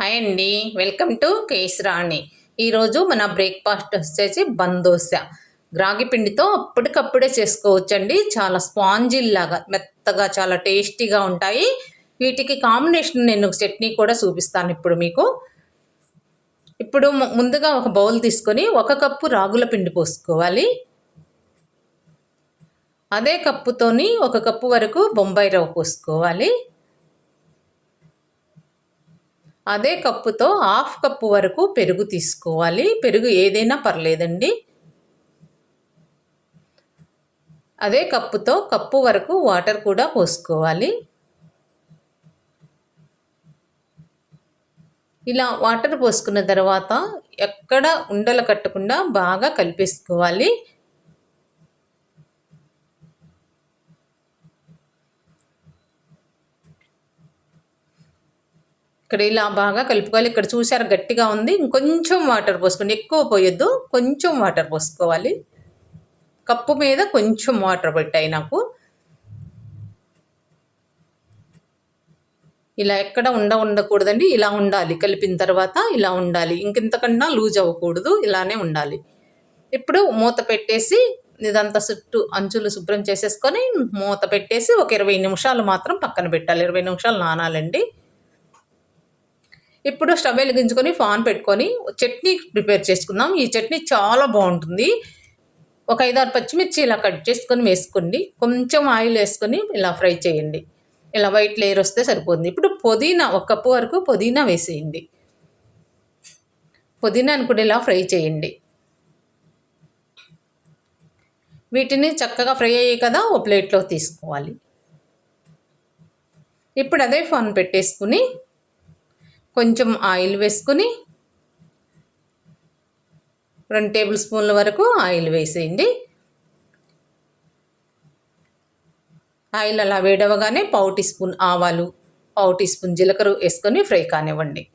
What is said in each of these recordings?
Hi అండి. Welcome to కేశ్రాణి. ఈరోజు మన బ్రేక్ఫాస్ట్ వచ్చేసి బందోస రాగి పిండితో అప్పటికప్పుడే చేసుకోవచ్చండి. చాలా స్పాంజిల్లాగా లాగా మెత్తగా చాలా టేస్టీగా ఉంటాయి. వీటికి కాంబినేషన్ నేను చట్నీ కూడా చూపిస్తాను ఇప్పుడు మీకు. ఇప్పుడు ము- ముందుగా ఒక బౌల్ తీసుకొని ఒక కప్పు రాగుల పిండి పోసుకోవాలి. అదే కప్పుతోని ఒక కప్పు వరకు బొంబాయి రవ్వ పోసుకోవాలి. అదే కప్పుతో హాఫ్ కప్పు వరకు పెరుగు తీసుకోవాలి. పెరుగు ఏదైనా పర్లేదండి. అదే కప్పుతో కప్పు వరకు వాటర్ కూడా పోసుకోవాలి. ఇలా వాటర్ పోసుకున్న తర్వాత ఎక్కడ ఉండలు కట్టకుండా బాగా కలిపేసుకోవాలి. ఇక్కడ ఇలా బాగా కలుపుకోవాలి. ఇక్కడ చూసారు గట్టిగా ఉంది. ఇంకొంచెం వాటర్ పోసుకోండి. ఎక్కువ పోయొద్దు. కొంచెం వాటర్ పోసుకోవాలి. కప్పు మీద కొంచెం వాటర్ పెట్టాయి నాకు. ఇలా ఎక్కడ ఉండ ఉండకూడదండి. ఇలా ఉండాలి. కలిపిన తర్వాత ఇలా ఉండాలి. ఇంకెంతకన్నా లూజ్ అవ్వకూడదు. ఇలానే ఉండాలి. ఇప్పుడు మూత పెట్టేసి ఇదంతా చుట్టూ అంచులు శుభ్రం చేసేసుకొని మూత పెట్టేసి ఒక ఇరవై నిమిషాలు మాత్రం పక్కన పెట్టాలి. ఇరవై నిమిషాలు నానాలండి. ఇప్పుడు స్టవ్ వెలిగించుకొని ఫాన్ పెట్టుకొని చట్నీ ప్రిపేర్ చేసుకుందాం. ఈ చట్నీ చాలా బాగుంటుంది. ఒక ఐదారు పచ్చిమిర్చి ఇలా కట్ చేసుకొని వేసుకోండి. కొంచెం ఆయిల్ వేసుకొని ఇలా ఫ్రై చేయండి. ఇలా వైట్ లేయర్ వస్తే సరిపోతుంది. ఇప్పుడు పుదీనా ఒక కప్పు వరకు పుదీనా వేసేయండి. పుదీనాను కూడా ఇలా ఫ్రై చేయండి. వీటిని చక్కగా ఫ్రై అయ్యాయి కదా ఓ ప్లేట్లో తీసుకోవాలి. ఇప్పుడు అదే ఫాన్ పెట్టేసుకుని కొంచెం ఆయిల్ వేసుకొని రెండు టేబుల్ స్పూన్ల వరకు ఆయిల్ వేసేయండి. ఆయిల్ అలా వేడవగానే పావు టీ స్పూన్ ఆవాలు పావు టీ స్పూన్ జీలకర్ర వేసుకొని ఫ్రై కానివ్వండి.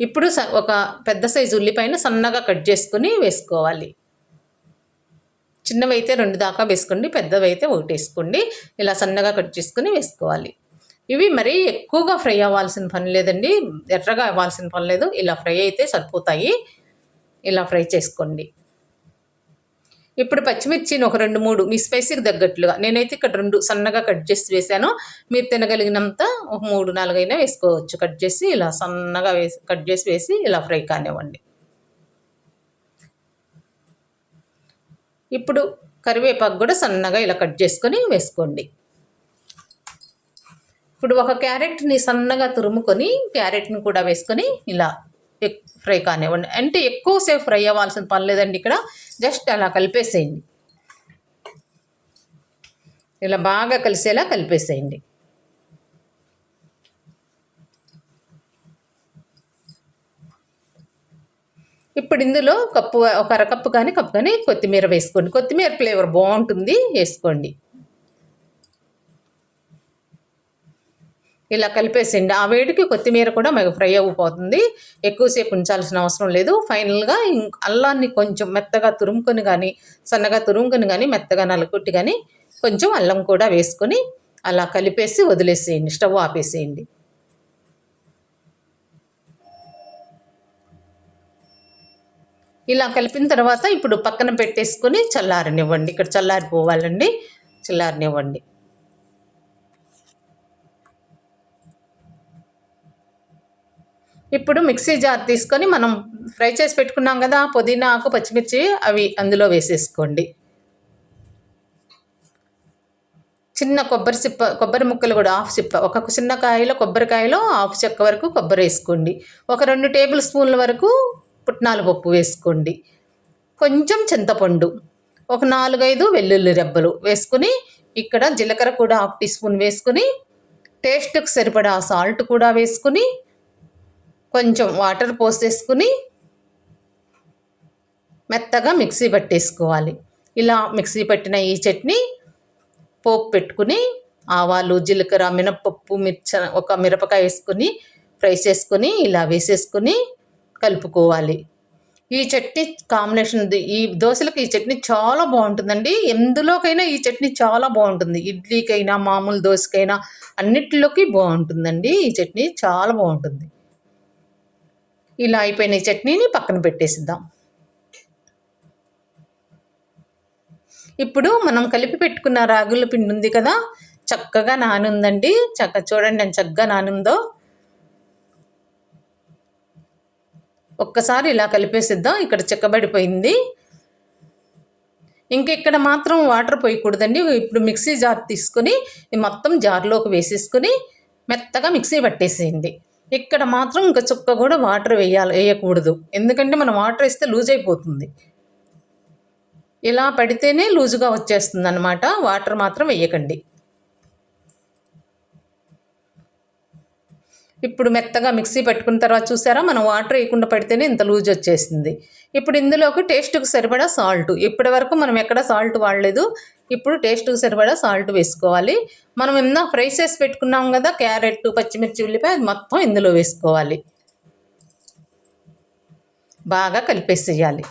ఇప్పుడు స- ఒక పెద్ద సైజు ఉల్లిపాయను సన్నగా కట్ చేసుకొని వేసుకోవాలి. చిన్నవి అయితే రెండు దాకా వేసుకోండి పెద్దవి అయితే ఒకటి వేసుకోండి ఇలా సన్నగా కట్ చేసుకొని వేసుకోవాలి. ఇవి మరీ ఎక్కువగా ఫ్రై అవ్వాల్సిన పని లేదండి. ఎర్రగా అవ్వాల్సిన పని లేదు. ఇలా ఫ్రై అయితే సరిపోతాయి. ఇలా ఫ్రై చేసుకోండి. ఇప్పుడు పచ్చిమిర్చిని ఒక రెండు మూడు మీ స్పైసీకి తగ్గట్లుగా నేనైతే ఇక్కడ రెండు సన్నగా కట్ చేసి వేసాను మీరు తినగలిగినంత ఒక మూడు నాలుగైనా వేసుకోవచ్చు. కట్ చేసి ఇలా సన్నగా వేసి కట్ చేసి వేసి ఇలా ఫ్రై కానివ్వండి. ఇప్పుడు కరివేపాకు కూడా సన్నగా ఇలా కట్ చేసుకొని వేసుకోండి. ఇప్పుడు ఒక క్యారెట్ని సన్నగా తురుముకొని క్యారెట్ని కూడా వేసుకొని ఇలా ఫ్రై కానివ్వండి. అంటే ఎక్కువసేపు ఫ్రై అవ్వాల్సిన పని లేదండి ఇక్కడ. జస్ట్ అలా కలిపేసేయండి. ఇలా బాగా కలిసేలా కలిపేసేయండి. ఇప్పుడు ఇందులో కప్పు ఒక అరకప్పు కానీ కప్పు కానీ కొత్తిమీర వేసుకోండి. కొత్తిమీర ఫ్లేవర్ బాగుంటుంది వేసుకోండి. ఇలా కలిపేసిండి ఆ వేడికి కొత్తిమీర కూడా మీకు ఫ్రై అయిపోతుంది ఎక్కువసేపు ఉంచాల్సిన అవసరం లేదు. ఫైనల్గా అల్లాన్ని కొంచెం మెత్తగా తురుముకొని కానీ సన్నగా తురుముకొని కానీ మెత్తగా నలుగుట్టి కానీ కొంచెం అల్లం కూడా వేసుకొని అలా కలిపేసి వదిలేసేయండి. స్టవ్ ఆపేసేయండి. ఇలా కలిపిన తర్వాత ఇప్పుడు పక్కన పెట్టేసుకొని చల్లారనివ్వండి. ఇక్కడ చల్లారిపోవాలండి. చల్లారనివ్వండి. ఇప్పుడు మిక్సీ జార్ తీసుకొని మనం ఫ్రై చేసి పెట్టుకున్నాం కదా పుదీనా ఆకు పచ్చిమిర్చి అవి అందులో వేసేసుకోండి. చిన్న కొబ్బరి సిప్ప కొబ్బరి ముక్కలు కూడా హాఫ్ సిప్ప ఒక చిన్న కాయలో కొబ్బరికాయలో హాఫ్ చెక్క వరకు కొబ్బరి వేసుకోండి. ఒక రెండు టేబుల్ స్పూన్ల వరకు పుట్నాల పప్పు వేసుకోండి. కొంచెం చింతపండు ఒక నాలుగైదు వెల్లుల్లి రెబ్బలు వేసుకుని ఇక్కడ జీలకర్ర కూడా హాఫ్ టీ స్పూన్ వేసుకుని టేస్ట్కి సరిపడా సాల్ట్ కూడా వేసుకుని కొంచెం వాటర్ పోసేసుకుని మెత్తగా మిక్సీ పట్టేసుకోవాలి. ఇలా మిక్సీ పట్టిన ఈ చట్నీ పోపు పెట్టుకుని ఆవాలు జీలకర్ర మినపప్పు మిర్చ ఒక మిరపకాయ వేసుకుని ఫ్రై చేసుకొని ఇలా వేసేసుకుని కలుపుకోవాలి. ఈ చట్నీ కాంబినేషన్ ఈ దోశలకు ఈ చట్నీ చాలా బాగుంటుందండి. ఎందులోకైనా ఈ చట్నీ చాలా బాగుంటుంది. ఇడ్లీకైనా మామూలు దోశకైనా అన్నిటిలోకి బాగుంటుందండి. ఈ చట్నీ చాలా బాగుంటుంది. ఇలా అయిపోయిన ఈ చట్నీని పక్కన పెట్టేసిద్దాం. ఇప్పుడు మనం కలిపి పెట్టుకున్న రాగుల పిండి ఉంది కదా చక్కగా నానుందండి. చక్క చూడండి ఎంత చక్కగా నానుందో. ఒక్కసారి ఇలా కలిపేసిద్దాం. ఇక్కడ చిక్కబడిపోయింది. ఇంక ఇక్కడ మాత్రం వాటర్ పోయకూడదండి. ఇప్పుడు మిక్సీ జార్ తీసుకొని మొత్తం జార్లోకి వేసేసుకొని మెత్తగా మిక్సీ పట్టేసేయండి. ఇక్కడ మాత్రం ఇంకా చుక్క కూడా వాటర్ వేయాలి వేయకూడదు. ఎందుకంటే మనం వాటర్ వేస్తే లూజ్ అయిపోతుంది. ఇలా పడితేనే లూజుగా వచ్చేస్తుంది అనమాట వాటర్ మాత్రం వేయకండి. ఇప్పుడు మెత్తగా మిక్సీ పెట్టుకున్న తర్వాత చూసారా మనం వాటర్ వేయకుండా పడితేనే ఇంత లూజ్ వచ్చేసింది. ఇప్పుడు ఇందులోకి టేస్ట్కి సరిపడా సాల్ట్ ఇప్పటి వరకు మనం ఎక్కడ సాల్ట్ వాడలేదు ఇప్పుడు టేస్ట్కి సరిపడా సాల్ట్ వేసుకోవాలి. మనం ఏమన్నా ఫ్రై చేసి పెట్టుకున్నాం కదా క్యారెట్ పచ్చిమిర్చి ఉల్లిపాయ అది మొత్తం ఇందులో వేసుకోవాలి. బాగా కలిపేసేయాలి.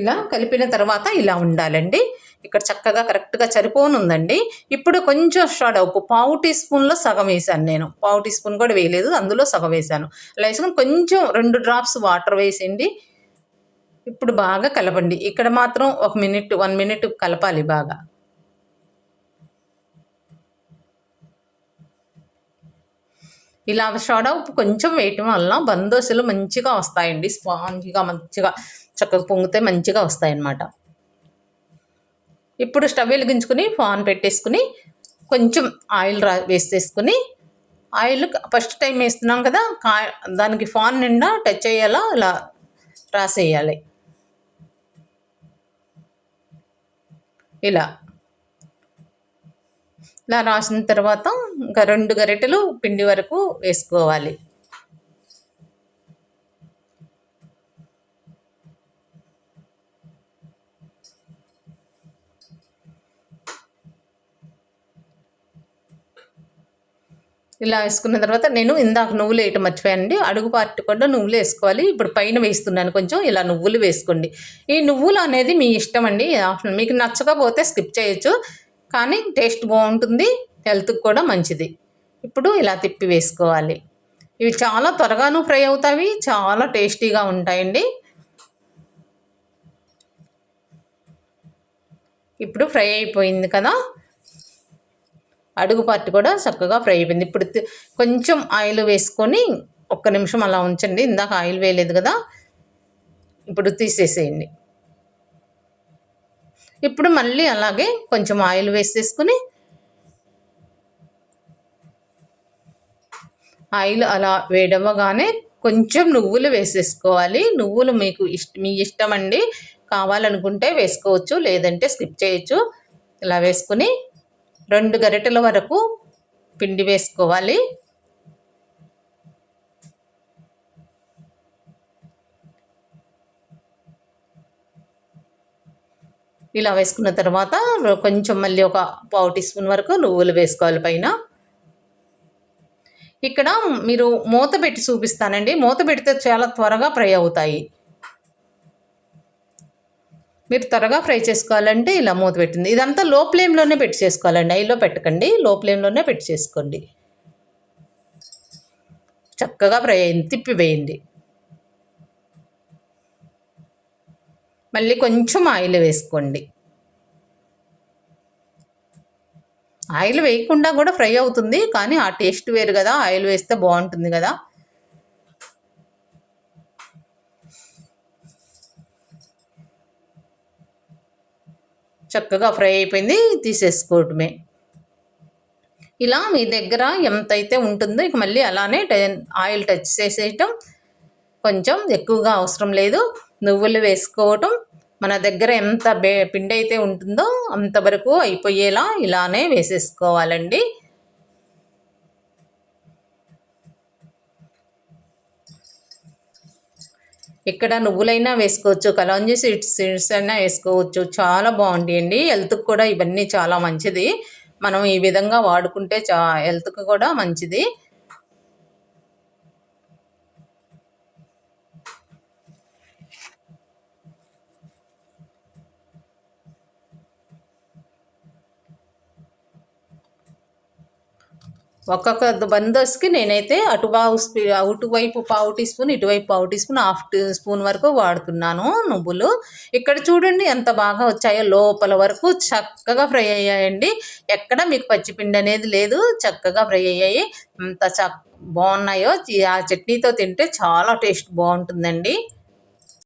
ఇలా కలిపిన తర్వాత ఇలా ఉండాలండి. ఇక్కడ చక్కగా కరెక్ట్గా సరిపోనుందండి. ఇప్పుడు కొంచెం షాడ్ ఉప్పు పావు టీ స్పూన్లో సగం వేసాను నేను. పావు టీ స్పూన్ కూడా వేయలేదు అందులో సగం వేసాను. అలా వేసుకొని కొంచెం రెండు డ్రాప్స్ వాటర్ వేసేయండి. ఇప్పుడు బాగా కలపండి. ఇక్కడ మాత్రం ఒక మినిట్ వన్ మినిట్ కలపాలి బాగా. ఇలా సోడా ఉప్పు కొంచెం వేయటం వల్ల బందోసులు మంచిగా వస్తాయండి. స్పాంజ్గా మంచిగా. చక్కగా పొంగితే మంచిగా వస్తాయన్నమాట. ఇప్పుడు స్టవ్ వెలిగించుకుని ఫాన్ పెట్టేసుకుని కొంచెం ఆయిల్ రా వేసేసుకుని ఆయిల్ ఫస్ట్ టైం వేస్తున్నాం కదా కా దానికి ఫాన్ నిండా టచ్ అయ్యేలా ఇలా రాసేయాలి. ఇలా. ఇలా రాసిన తర్వాత ఇంకా రెండు గరిటెలు పిండి వరకు వేసుకోవాలి. ఇలా వేసుకున్న తర్వాత నేను ఇందాక నువ్వులు వేయటం మర్చిపోయానండి. అడుగు పార్టీ కూడా నువ్వులు వేసుకోవాలి. ఇప్పుడు పైన వేస్తున్నాను కొంచెం. ఇలా నువ్వులు వేసుకోండి. ఈ నువ్వులు అనేది మీ ఇష్టం అండి. ఆప్షన్ మీకు నచ్చకపోతే స్కిప్ చేయొచ్చు. కానీ టేస్ట్ బాగుంటుంది. హెల్త్కి కూడా మంచిది. ఇప్పుడు ఇలా తిప్పి వేసుకోవాలి. ఇవి చాలా త్వరగాను ఫ్రై అవుతాయి. చాలా టేస్టీగా ఉంటాయండి. ఇప్పుడు ఫ్రై అయిపోయింది కదా. అడుగు పార్ట్ కూడా చక్కగా ఫ్రై అయిపోయింది. ఇప్పుడు కొంచెం ఆయిల్ వేసుకొని ఒక్క నిమిషం అలా ఉంచండి. ఇందాక ఆయిల్ వేయలేదు కదా. ఇప్పుడు తీసేసేయండి. ఇప్పుడు మళ్ళీ అలాగే కొంచెం ఆయిల్ వేసేసుకుని ఆయిల్ అలా వేడవగానే కొంచెం నువ్వులు వేసేసుకోవాలి. నువ్వులు మీకు ఇష్ట మీ ఇష్టం అండి. కావాలనుకుంటే వేసుకోవచ్చు లేదంటే స్కిప్ చేయొచ్చు. ఇలా వేసుకుని రెండు గరిటెల వరకు పిండి వేసుకోవాలి. ఇలా వేసుకున్న తర్వాత కొంచెం మళ్ళీ ఒక పావు టీ స్పూన్ వరకు నువ్వులు వేసుకోవాలి పైన. ఇక్కడ మీరు మూత పెట్టి చూపిస్తానండి. మూత పెడితే చాలా త్వరగా ఫ్రై అవుతాయి. మీరు త్వరగా ఫ్రై చేసుకోవాలంటే ఇలా మూత పెట్టింది ఇదంతా లో ఫ్లేమ్లోనే పెట్టి చేసుకోవాలండి. ఐలో పెట్టకండి. లో ఫ్లేమ్లోనే పెట్టి చేసుకోండి. చక్కగా ఫ్రై అయింది. తిప్పి వేయండి మళ్ళీ కొంచెం ఆయిల్ వేసుకోండి. ఆయిల్ వేయకుండా కూడా ఫ్రై అవుతుంది కానీ ఆ టేస్ట్ వేరు కదా. ఆయిల్ వేస్తే బాగుంటుంది కదా. చక్కగా ఫ్రై అయిపోయింది తీసేసుకోవటమే ఇలా మీ దగ్గర ఎంతైతే ఉంటుందో ఇక మళ్ళీ అలానే ఆయిల్ టచ్ చేసేయటం. కొంచెం ఎక్కువగా అవసరం లేదు. నువ్వులు వేసుకోవటం. మన దగ్గర ఎంత బే పిండి అయితే ఉంటుందో అంతవరకు అయిపోయేలా ఇలానే వేసేసుకోవాలండి. ఇక్కడ నువ్వులైనా వేసుకోవచ్చు కలాంజీ సీడ్స్ సీడ్స్ అయినా వేసుకోవచ్చు. చాలా బాగుంటాయండి హెల్త్కి కూడా ఇవన్నీ చాలా మంచిది. మనం ఈ విధంగా వాడుకుంటే చా హెల్త్కి కూడా మంచిది. ఒక్కొక్క బందోస్కి నేనైతే అటు పావు స్పీ అటువైపు పావు టీ స్పూన్ ఇటువైపు పావు teaspoon half teaspoon వరకు వాడుతున్నాను నువ్వులు. ఇక్కడ చూడండి ఎంత బాగా వచ్చాయో. లోపల వరకు చక్కగా ఫ్రై అయ్యాయండి. ఎక్కడ మీకు పచ్చిపిండి అనేది లేదు. చక్కగా ఫ్రై అయ్యాయి. అంత చక్ బాగున్నాయో. ఆ చట్నీతో తింటే చాలా టేస్ట్ బాగుంటుందండి.